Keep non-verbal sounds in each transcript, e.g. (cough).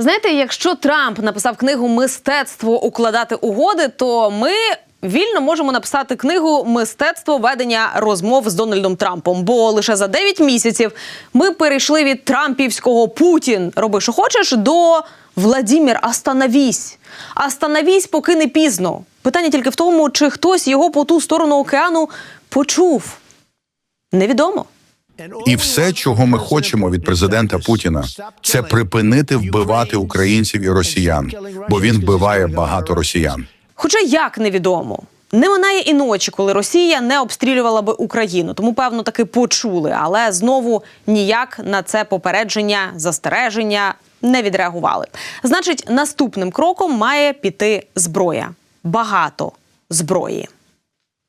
Знаєте, якщо Трамп написав книгу Мистецтво укладати угоди, то ми вільно можемо написати книгу Мистецтво ведення розмов з Дональдом Трампом. Бо лише за 9 місяців ми перейшли від Трампівського Путін роби, що хочеш, до Владімір, остановись. Остановись, поки не пізно. Питання тільки в тому, чи хтось його по ту сторону океану почув. Невідомо. І все, чого ми хочемо від президента Путіна, це припинити вбивати українців і росіян, бо він вбиває багато росіян. Хоча як невідомо. Не минає і ночі, коли Росія не обстрілювала би Україну, тому певно таки почули, але знову ніяк на це попередження, застереження не відреагували. Значить, наступним кроком має піти зброя. Багато зброї.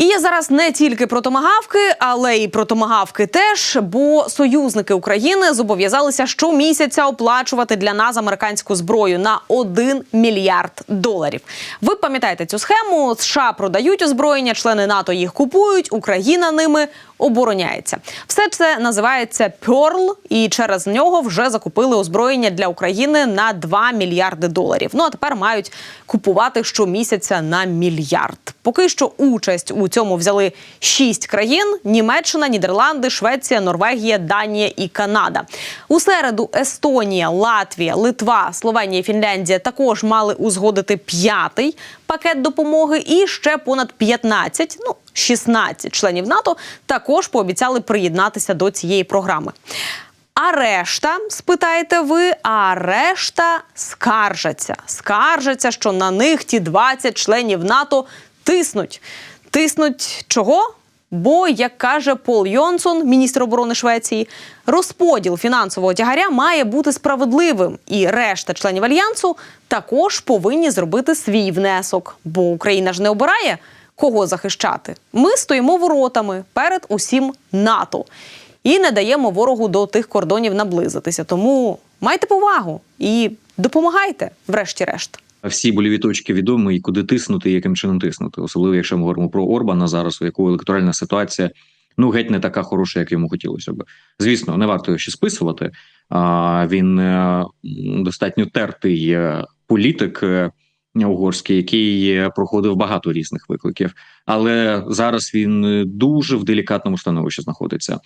І я зараз не тільки про томагавки, але й про томагавки теж, бо союзники України зобов'язалися щомісяця оплачувати для нас американську зброю на 1 мільярд доларів. Ви пам'ятаєте цю схему? США продають озброєння, члени НАТО їх купують, Україна ними обороняється. Все це називається Pearl, і через нього вже закупили озброєння для України на 2 мільярди доларів. Ну а тепер мають купувати щомісяця на мільярд. Поки що участь у цьому взяли шість країн: Німеччина, Нідерланди, Швеція, Норвегія, Данія і Канада. У середу Естонія, Латвія, Литва, Словенія, Фінляндія також мали узгодити п'ятий пакет допомоги, і ще понад 15, ну 16 членів НАТО також пообіцяли приєднатися до цієї програми. А решта, спитаєте ви, а решта скаржаться. Скаржаться, що на них ті 20 членів НАТО тиснуть. Тиснуть чого? Бо, як каже Пол Йонсон, міністр оборони Швеції, розподіл фінансового тягаря має бути справедливим, і решта членів альянсу також повинні зробити свій внесок. Бо Україна ж не обирає кого захищати. Ми стоїмо воротами перед усім НАТО і не даємо ворогу до тих кордонів наблизитися. Тому майте повагу і допомагайте, врешті-решт. Всі боліві точки відомі, і куди тиснути, і яким чином тиснути, особливо якщо ми говоримо про Орбана зараз, у якого електоральна ситуація ну геть не така хороша, як йому хотілося б. Звісно, не варто його ще списувати. Він е, достатньо тертий е, політик. е, Угорський, який проходив багато різних викликів, але зараз він дуже в делікатному становищі знаходиться.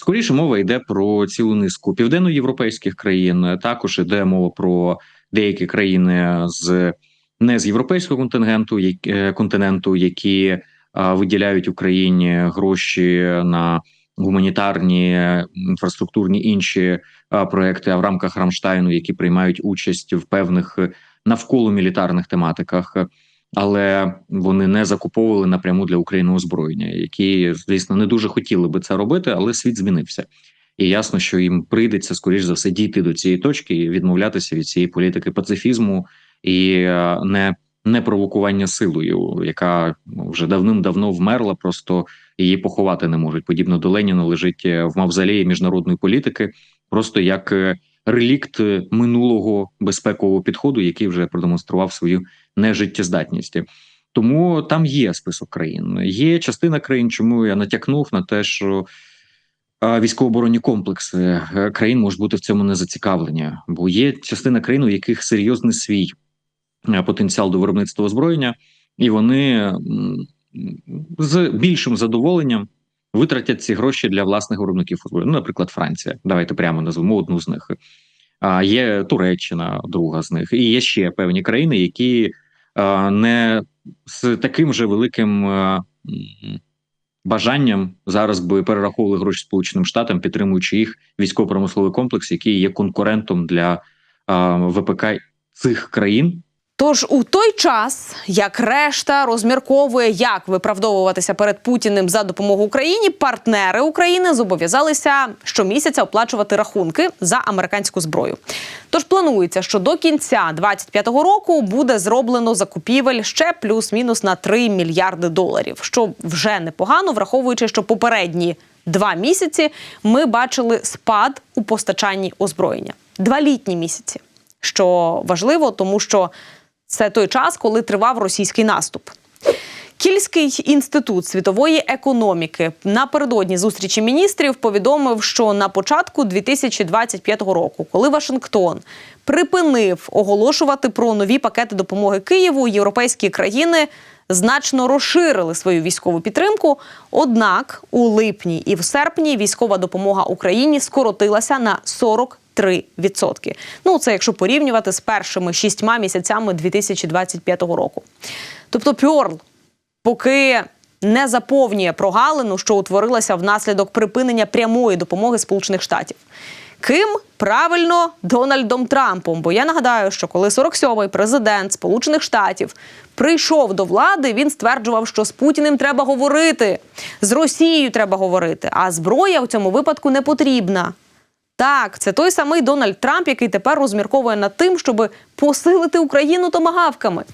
Скоріше мова йде про цілу низку південноєвропейських країн. е, Також йде мова про деякі країни з не з європейського контингенту, як- е, континенту, які а, виділяють Україні гроші на гуманітарні е, інфраструктурні інші а, проекти, а в рамках Рамштайну, які приймають участь в певних е, навколо мілітарних тематиках. Але вони не закуповували напряму для України озброєння, які звісно не дуже хотіли би це робити, але світ змінився. І ясно, що їм прийдеться скоріш за все дійти до цієї точки і відмовлятися від цієї політики пацифізму і е, не, не провокування силою, яка вже давним-давно вмерла, просто її поховати не можуть. Подібно до Леніна лежить е, в мавзолеї міжнародної політики, просто як е, релікт минулого безпекового підходу, який вже продемонстрував свою нежиттєздатність. Тому там є список країн. Є частина країн, чому я натякнув на те, що військово-оборонні комплекси е, країн можуть бути в цьому не зацікавлені, бо є частина країн, у яких серйозний свій е, потенціал до виробництва озброєння, і вони з більшим задоволенням витратять ці гроші для власних виробників. Ну, наприклад, Франція. Давайте прямо назвемо одну з них. А є Туреччина, друга з них, і є ще певні країни, які не з таким же великим бажанням зараз би перераховували гроші Сполученим Штатам, підтримуючи їх військово-промисловий комплекс, який є конкурентом для ВПК цих країн. Тож у той час, як решта розмірковує, як виправдовуватися перед Путіним за допомогу Україні, партнери України зобов'язалися щомісяця оплачувати рахунки за американську зброю. Тож планується, що до кінця 2025 року буде зроблено закупівель ще плюс-мінус на 3 мільярди доларів, що вже непогано, враховуючи, що попередні два місяці ми бачили спад у постачанні озброєння. Два літні місяці що важливо, тому що це той час, коли тривав російський наступ. Кільський інститут світової економіки напередодні зустрічі міністрів повідомив, що на початку 2025 року, коли Вашингтон припинив оголошувати про нові пакети допомоги Києву. Європейські країни значно розширили свою військову підтримку. Однак у липні і в серпні військова допомога Україні скоротилася на 43%. Ну це якщо порівнювати з першими шістьма місяцями 2025 року. Тобто Пьорл поки не заповнює прогалину, що утворилася внаслідок припинення прямої допомоги Сполучених Штатів. Ким правильно Дональдом Трампом? Бо я нагадаю, що коли 47-й президент Сполучених Штатів прийшов до влади, він стверджував, що з Путіним треба говорити, з Росією треба говорити, а зброя в цьому випадку не потрібна. Так, це той самий Дональд Трамп, який тепер розмірковує над тим, щоб посилити Україну томагавками.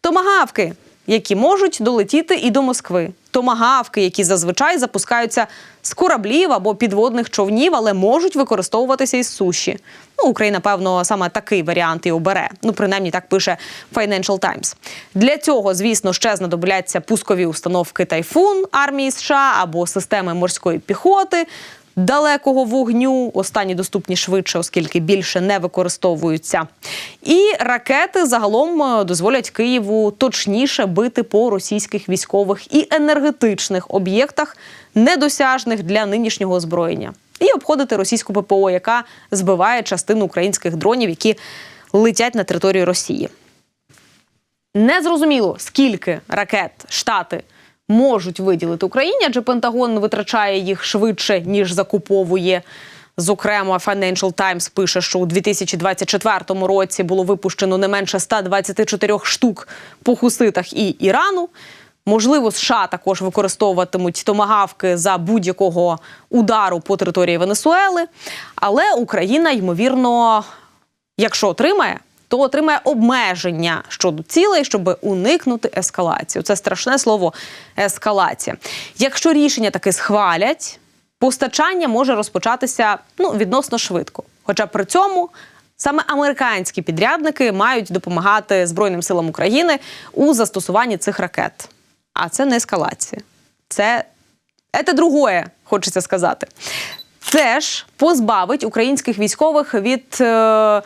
Томагавки, які можуть долетіти і до Москви. Томагавки, які зазвичай запускаються з кораблів або підводних човнів, але можуть використовуватися із суші. Ну, Україна, певно, саме такий варіант і обере. Ну, принаймні так пише Financial Times. Для цього, звісно, ще знадобляться пускові установки Тайфун армії США або системи морської піхоти далекого вогню. Останні доступні швидше, оскільки більше не використовуються. І ракети загалом е, дозволять Києву точніше бити по російських військових і енергетичних об'єктах, недосяжних для нинішнього озброєння, і обходити російську ППО, яка збиває частину українських дронів, які летять на територію Росії. Незрозуміло, скільки ракет штати можуть виділити Україні, адже Пентагон витрачає їх швидше ніж закуповує. Зокрема, Financial Times пише, що у 2024 році було випущено не менше 124 штук по хуситах і Ірану. Можливо, США також використовуватимуть томагавки за будь-якого удару по території Венесуели. Але Україна, ймовірно, якщо отримає, то отримає обмеження щодо цілей, щоб уникнути ескалацію. Це страшне слово ескалація. Якщо рішення таки схвалять, постачання може розпочатися ну, відносно швидко. Хоча при цьому саме американські підрядники мають допомагати Збройним силам України у застосуванні цих ракет. А це не ескалація. Це, це другое, хочеться сказати. Це ж позбавить українських військових від е,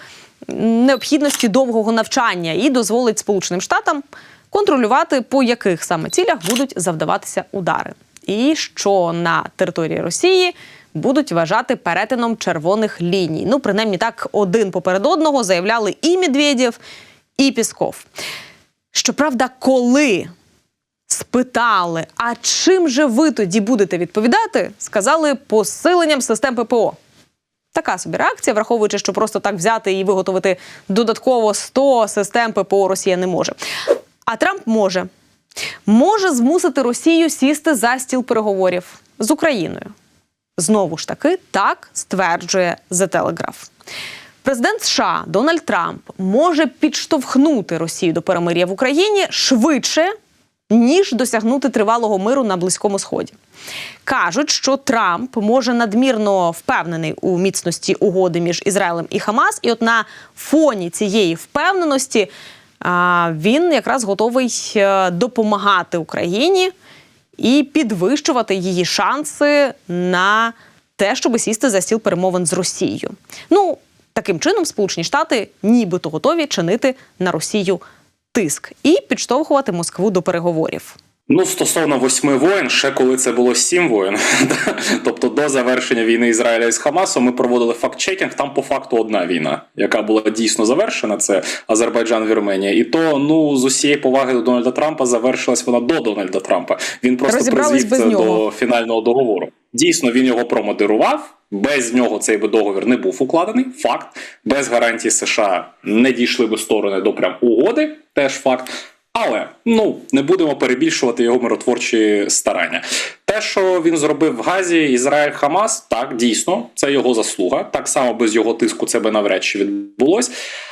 необхідності довгого навчання і дозволить Сполученим Штатам контролювати, по яких саме цілях будуть завдаватися удари. І що на території Росії будуть вважати перетином червоних ліній. Ну, принаймні так один поперед одного заявляли і Медведєв, і Пісков. Щоправда, коли спитали, а чим же ви тоді будете відповідати, сказали посиленням систем ППО. Така собі реакція, враховуючи, що просто так взяти і виготовити додатково 100 систем ППО Росія не може. А Трамп може. Може змусити Росію сісти за стіл переговорів з Україною. Знову ж таки, так стверджує The Telegraph. Президент США Дональд Трамп може підштовхнути Росію до перемир'я в Україні швидше, ніж досягнути тривалого миру на Близькому Сході. Кажуть, що Трамп може надмірно впевнений у міцності угоди між Ізраїлем і Хамас, і от на фоні цієї впевненості він якраз готовий е, допомагати Україні і підвищувати її шанси на те, щоб сісти за стіл перемовин з Росією. Ну таким чином, Сполучені Штати нібито готові чинити на Росію тиск і підштовхувати Москву до переговорів. Ну, стосовно восьми воєн, ще коли це було сім воєн, (laughs) тобто до завершення війни Ізраїля із Хамасом, ми проводили факт-чекінг. Там по факту одна війна, яка була дійсно завершена. Це Азербайджан Вірменія. І то ну з усієї поваги до Дональда Трампа завершилась вона до Дональда Трампа. Він просто призвів це до фінального договору. Дійсно, він його промодерував. Без нього цей би договір не був укладений. Факт. Без гарантії США не дійшли би сторони до прям угоди. Теж факт. Але ну не будемо перебільшувати його миротворчі старання. Те, що він зробив в Газі, Ізраїль Хамас, так дійсно, це його заслуга. Так само без його тиску це би навряд чи відбулось.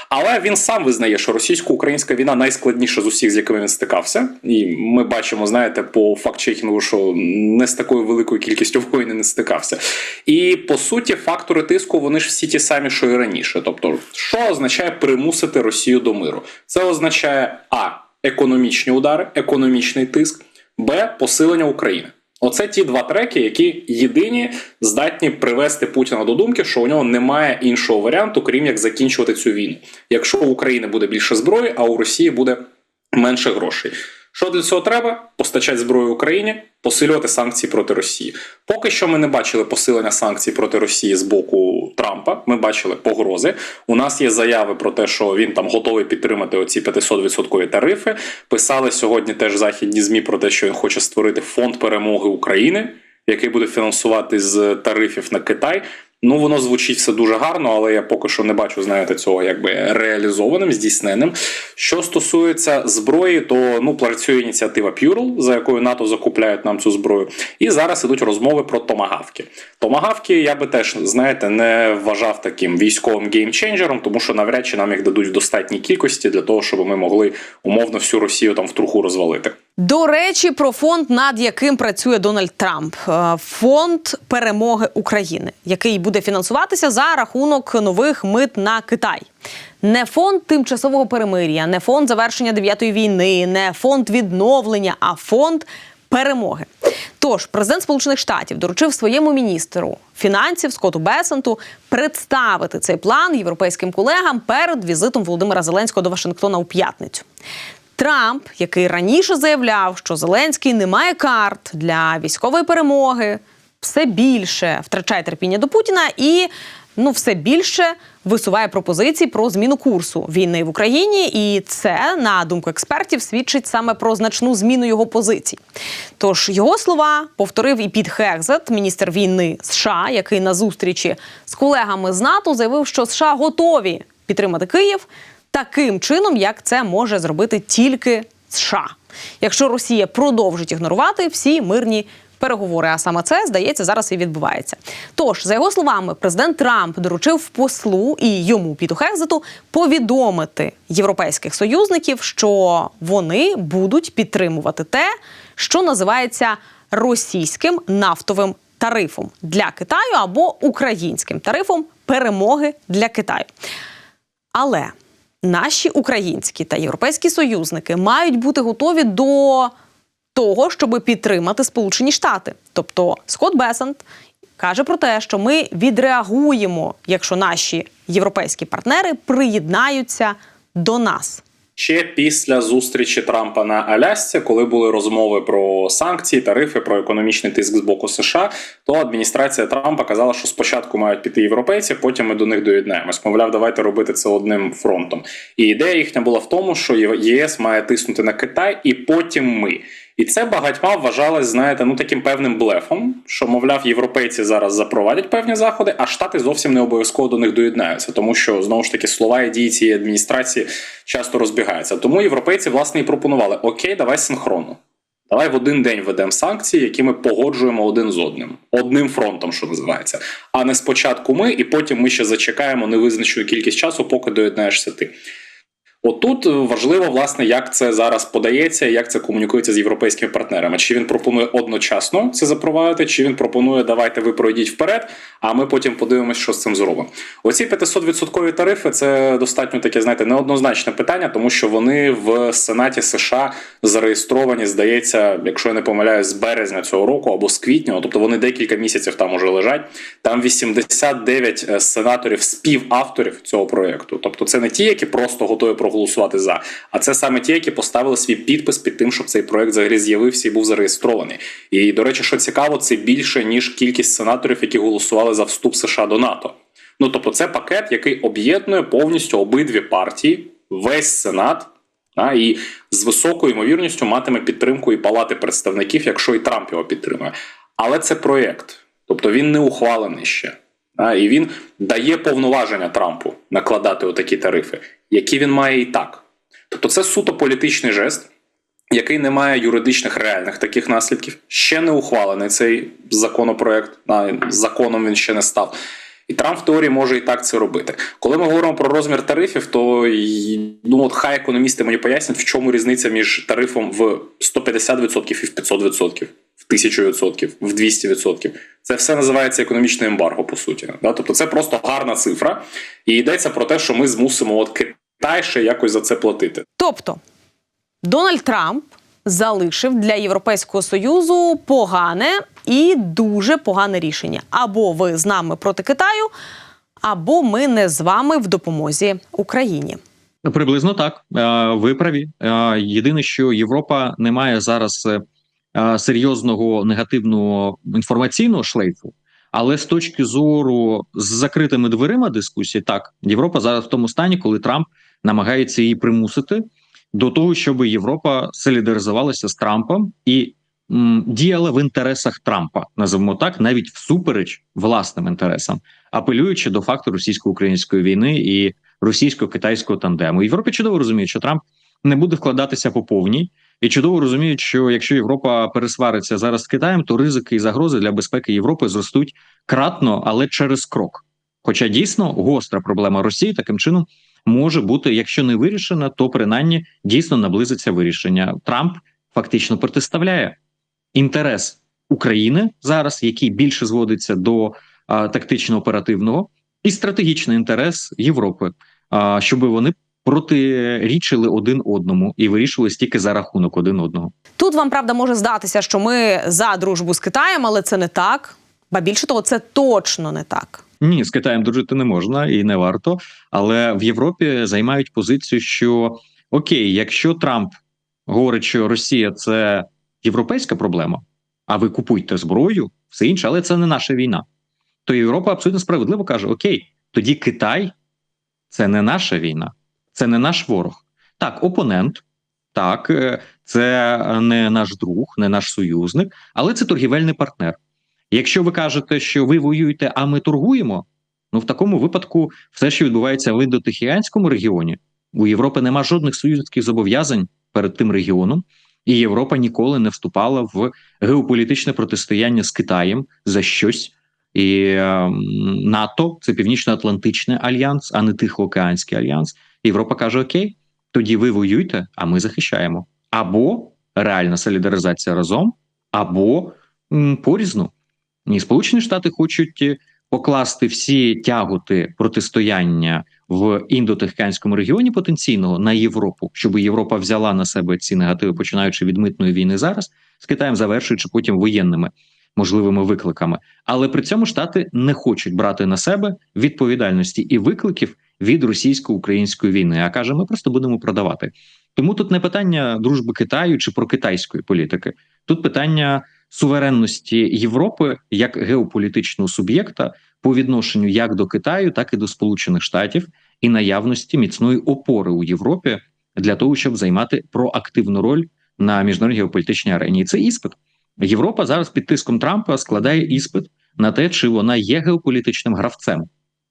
Але він сам визнає, що російсько-українська війна найскладніша з усіх, з якими він стикався. І ми бачимо, знаєте, по факт-чекінгу, що не з такою великою кількістю воїн не стикався. І по суті, фактори тиску вони ж всі ті самі, що і раніше. Тобто, що означає примусити Росію до миру? Це означає а економічні удари, економічний тиск, б посилення України. Оце ті два треки, які єдині здатні привести Путіна до думки, що у нього немає іншого варіанту, крім як закінчувати цю війну. Якщо у України буде більше зброї, а у Росії буде менше грошей. Що для цього треба? Постачати зброю Україні, посилювати санкції проти Росії. Поки що ми не бачили посилення санкцій проти Росії з боку Трампа. Ми бачили погрози. У нас є заяви про те, що він там готовий підтримати оці 500% тарифи. Писали сьогодні теж західні змі про те, що він хоче створити фонд перемоги України, який буде фінансувати з тарифів на Китай. Ну, воно звучить все дуже гарно, але я поки що не бачу, знаєте, цього якби реалізованим, здійсненим. Що стосується зброї, то ну працює ініціатива Purel, за якою НАТО закупляють нам цю зброю. І зараз ідуть розмови про томагавки. Томагавки я би теж знаєте не вважав таким військовим геймченджером, тому що навряд чи нам їх дадуть в достатній кількості для того, щоб ми могли умовно всю Росію там в труху розвалити. До речі, про фонд, над яким працює Дональд Трамп, Е, фонд перемоги України, який буде фінансуватися за рахунок нових мит на Китай. Не фонд тимчасового перемир'я, не фонд завершення дев'ятої війни, не фонд відновлення, а фонд перемоги. Тож президент Сполучених Штатів доручив своєму міністру фінансів Скотту Бесенту представити цей план європейським колегам перед візитом Володимира Зеленського до Вашингтона у п'ятницю. Трамп, який раніше заявляв, що Зеленський не має карт для військової перемоги, все більше втрачає терпіння до Путіна і ну все більше висуває пропозиції про зміну курсу війни в Україні. І це, на думку експертів, свідчить саме про значну зміну його позицій. Тож його слова повторив і Піт Хекзет, міністр війни США, який на зустрічі з колегами з НАТО заявив, що США готові підтримати Київ таким чином, як це може зробити тільки США. Якщо Росія продовжить ігнорувати всі мирні переговори, а саме це здається зараз і відбувається. Тож, за його словами, президент Трамп доручив послу і йому Піту Хекзету повідомити європейських союзників, що вони будуть підтримувати те, що називається російським нафтовим тарифом для Китаю або українським тарифом перемоги для Китаю. Але наші українські та європейські союзники мають бути готові до того, щоб підтримати Сполучені Штати. Тобто Скотт Бесант каже про те, що ми відреагуємо, якщо наші європейські партнери приєднаються до нас. Ще після зустрічі Трампа на Алясці, коли були розмови про санкції, тарифи, про економічний тиск з боку США, то адміністрація Трампа казала, що спочатку мають піти європейці, потім ми до них доєднаємось. Мовляв, давайте робити це одним фронтом. І ідея їхня була в тому, що ЄС має тиснути на Китай, і потім ми. І це багатьма вважалось, знаєте, ну таким певним блефом, що мовляв, європейці зараз запровадять певні заходи, а штати зовсім не обов'язково до них доєднаються, тому що знову ж таки слова і дії цієї адміністрації часто розбігаються. Тому європейці власне і пропонували: Окей, давай синхронно. Давай в один день ведемо санкції, які ми погоджуємо один з одним, одним фронтом, що називається. А не спочатку ми, і потім ми ще зачекаємо невизначену кількість часу, поки доєднаєшся ти. Отут важливо, власне, як це зараз подається, як це комунікується з європейськими партнерами. Чи він пропонує одночасно це запровадити, чи він пропонує давайте ви пройдіть вперед, а ми потім подивимося, що з цим зробимо. Оці 500% тарифи це достатньо таке, знаєте, неоднозначне питання, тому що вони в Сенаті США зареєстровані, здається, якщо я не помиляюсь, з березня цього року або з квітня, тобто вони декілька місяців там уже лежать. Там 89 сенаторів співавторів цього проєкту. Тобто, це не ті, які просто готові проголосувати за, а це саме ті, які поставили свій підпис під тим, щоб цей проект взагалі з'явився і був зареєстрований. І до речі, що цікаво, це більше ніж кількість сенаторів, які голосували за вступ США до НАТО. Ну тобто, це пакет, який об'єднує повністю обидві партії, весь сенат. А, і з високою ймовірністю матиме підтримку і палати представників, якщо і Трамп його підтримує. Але це проєкт, тобто він не ухвалений ще. А, і він дає повноваження Трампу накладати отакі тарифи, які він має і так. Тобто, це суто політичний жест, який не має юридичних реальних таких наслідків. Ще не ухвалений цей законопроект, законом він ще не став. І Трамп в теорії може і так це робити. Коли ми говоримо про розмір тарифів, то ну от хай економісти мені пояснять, в чому різниця між тарифом в 150% і в 500%, в 1000%, в 200%. Це все називається економічне ембарго, по суті. Да? Тобто це просто гарна цифра, і йдеться про те, що ми змусимо от Китай ще якось за це платити. Тобто Дональд Трамп залишив для Європейського союзу погане і дуже погане рішення. Або ви з нами проти Китаю, або ми не з вами в допомозі Україні. Приблизно так. Е, Ви праві. Е, Єдине, що Європа не має зараз е, серйозного негативного інформаційного шлейфу. Але з точки зору з закритими дверима дискусії, так Європа зараз в тому стані, коли Трамп намагається її примусити до того, щоб Європа солідаризувалася з Трампом і м, діяла в інтересах Трампа, називаємо так, навіть всупереч власним інтересам, апелюючи до факту російсько-української війни і російсько-китайського тандему. Європа чудово розуміє, що Трамп не буде вкладатися по повній, і чудово розуміють, що якщо Європа пересвариться зараз з Китаєм, то ризики і загрози для безпеки Європи зростуть кратно, але через крок. Хоча дійсно гостра проблема Росії таким чином може бути, якщо не вирішена, то принаймні дійсно наблизиться вирішення. Трамп фактично протиставляє інтерес України зараз, який більше зводиться до тактично-оперативного, і стратегічний інтерес Європи, а, щоб вони протирічили один одному і вирішували стільки за рахунок один одного. Тут вам правда може здатися, що ми за дружбу з Китаєм, але це не так. Ба більше того, це точно не так. Ні, з Китаєм дружити не можна і не варто. Але в Європі займають позицію, що окей, якщо Трамп говорить, що Росія це європейська проблема, а ви купуйте зброю, все інше, але це не наша війна. То Європа абсолютно справедливо каже: Окей, тоді Китай це не наша війна, це не наш ворог. Так, опонент, так, е, це не наш друг, не наш союзник, але це торгівельний партнер. Якщо ви кажете, що ви воюєте, а ми торгуємо, ну в такому випадку все, що відбувається в індотихіанському регіоні, у Європи нема жодних союзницьких зобов'язань перед тим регіоном, і Європа ніколи не вступала в геополітичне протистояння з Китаєм за щось. І е, НАТО це Північно-Атлантичний альянс, а не Тихоокеанський альянс. Європа каже: Окей, тоді ви воюйте, а ми захищаємо. Або реальна солідаризація разом, або м, порізну. І Сполучені Штати хочуть е, покласти всі тяготи протистояння в індотихоокеанському регіоні потенційного на Європу, щоб Європа взяла на себе ці негативи, починаючи від митної війни зараз з Китаєм, завершуючи потім воєнними можливими викликами. Але при цьому штати не хочуть брати на себе відповідальності і викликів від російсько-української війни. А каже, ми просто будемо продавати. Тому тут не питання дружби Китаю чи про китайської політики, тут питання суверенності Європи як геополітичного суб'єкта по відношенню як до Китаю, так і до Сполучених Штатів, і наявності міцної опори у Європі для того, щоб займати проактивну роль на міжнародній геополітичній арені. І це іспит. Європа зараз під тиском Трампа складає іспит на те, чи вона є геополітичним гравцем,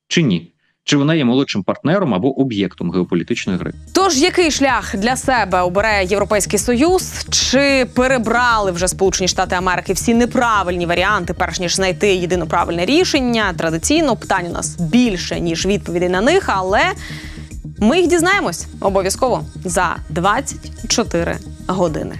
чи ні. Чи вона є молодшим партнером або об'єктом геополітичної гри? Тож який шлях для себе обере Європейський Союз? Чи перебрали вже Сполучені Штати Америки всі неправильні варіанти, перш ніж знайти єдино правильне рішення? Традиційно питань у нас більше ніж відповідей на них, але ми їх дізнаємось обов'язково за 24 години.